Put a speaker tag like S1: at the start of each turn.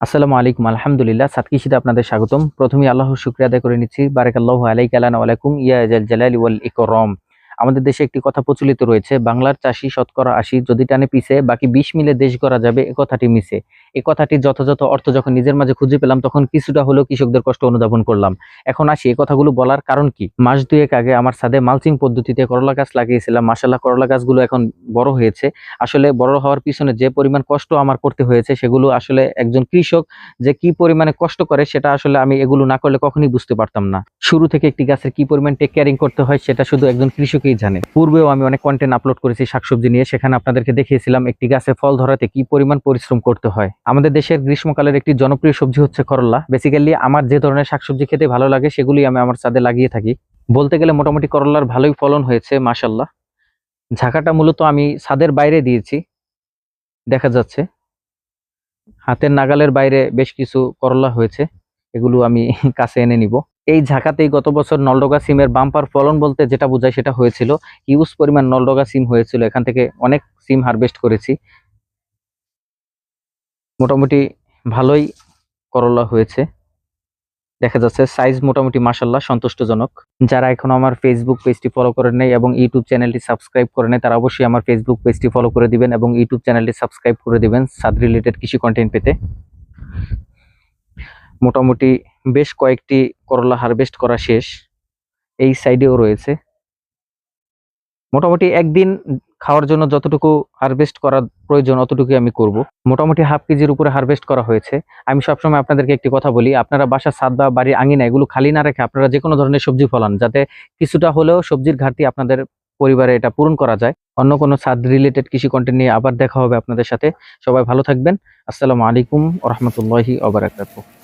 S1: আসসালামু আলাইকুম, আলহামদুলিল্লাহ। সাতকিশিতে আপনাদের স্বাগতম। প্রথমে আল্লাহ শুক্রিয়া আদায় করে নিচ্ছি। বারেক আল্লাহ আলাইক আলাইকুম ইয়া জাল জালাল ওয়াল ইকরম। আমাদের দেশে একটি কথা প্রচলিত রয়েছে, বাংলার চাষি শতকরা আশি যদি টানে পিছে, বাকি বিশ মিলে দেশ গড়া যাবে এ কথাটি মিছে। এ কথাটির যথাযথ অর্থ যখন নিজের মাঝে খুঁজে পেলাম, তখন কিছুটা হলেও কৃষকদের কষ্ট অনুধাবন করলাম। এখন আসি এই কথাগুলো বলার কারণ কি? মাস দুয়েক আগে আমার সাথে মালচিং পদ্ধতিতে করলা গাছ লাগিয়েছিলাম। মাসাল্লাহ করলা গাছগুলো এখন বড় হয়েছে। আসলে বড় হওয়ার পিছনে যে পরিমাণ কষ্ট আমার করতে হয়েছে, সেগুলো আসলে একজন কৃষক যে কি পরিমাণে কষ্ট করে, সেটা আসলে আমি এগুলো না করলে কখনোই বুঝতে পারতাম না। শুরু থেকে একটি গাছের কি পরিমাণ টেক কেয়ারিং করতে হয়, সেটা শুধু একজন কৃষকই জানে। পূর্বেও আমি অনেক কন্টেন্ট আপলোড করেছি শাকসবজি নিয়ে। সেখানে আপনাদেরকে দেখিয়েছিলাম একটি গাছে ফল ধরাতে কি পরিমাণ পরিশ্রম করতে হয়। আমাদের দেশের গ্রীষ্মকালের একটি জনপ্রিয় সবজি হচ্ছে করলা। বেসিক্যালি আমার যে ধরনের শাকসবজি খেতে ভালো লাগে, সেগুলি আমি আমার ছাদে লাগিয়ে থাকি। বলতে গেলে মোটামুটি করলার ভালোই ফলন হয়েছে মাসাল্লাহ ঝাঁকাটা মূলত আমি ছাদের বাইরে দিয়েছি। দেখা যাচ্ছে। হাতের নাগালের বাইরে বেশ কিছু করলা হয়েছে। এগুলো আমি কাছে এনে নিব। এই ঝাঁকাতেই গত বছর নলডগা সিমের বাম্পার ফলন বলতে যেটা বোঝায় সেটা হয়েছিল। ইউজ পরিমাণ নলডগা সিম হয়েছিল। এখান থেকে অনেক সিম হারভেস্ট করেছি। মোটামুটি ভালোই করলা হয়েছে। দেখা যাচ্ছে সাইজ মোটামুটি মাসাল্লাহ সন্তুষ্টজনক। যারা এখন আমার ফেসবুক পেজটি ফলো করে নেই এবং ইউটিউব চ্যানেলটি সাবস্ক্রাইব করে নেই, তারা অবশ্যই আমার ফেসবুক পেজটি ফলো করে দিবেন এবং ইউটিউব চ্যানেলটি সাবস্ক্রাইব করে দিবেন সাদ রিলেটেড কৃষি কন্টেন্ট পেতে। মোটামুটি বেশ কয়েকটি করলা হারভেস্ট করা শেষ। এই সাইডেও রয়েছে। মোটামুটি একদিন খাওয়ার জন্য যতটুকু হারভেস্ট করার প্রয়োজন অতটুকু আমি করব। মোটামুটি হাফ কেজির উপরে হারভেস্ট করা হয়েছে। আমি সবসময় আপনাদেরকে একটি কথা বলি, আপনারা বাসার ছাদ বা বাড়ির আঙিনা এগুলো খালি না রেখে আপনারা যে কোনো ধরনের সবজি ফলান, যাতে কিছুটা হলেও সবজির ঘাটতি আপনাদের পরিবারে এটা পূরণ করা যায়। অন্য কোনো ছাদ রিলেটেড কৃষি কন্টেন্ট নিয়ে আবার দেখা হবে আপনাদের সাথে। সবাই ভালো থাকবেন। আসসালামু আলাইকুম রহমতুল্লাহি ওবরাকাতুহ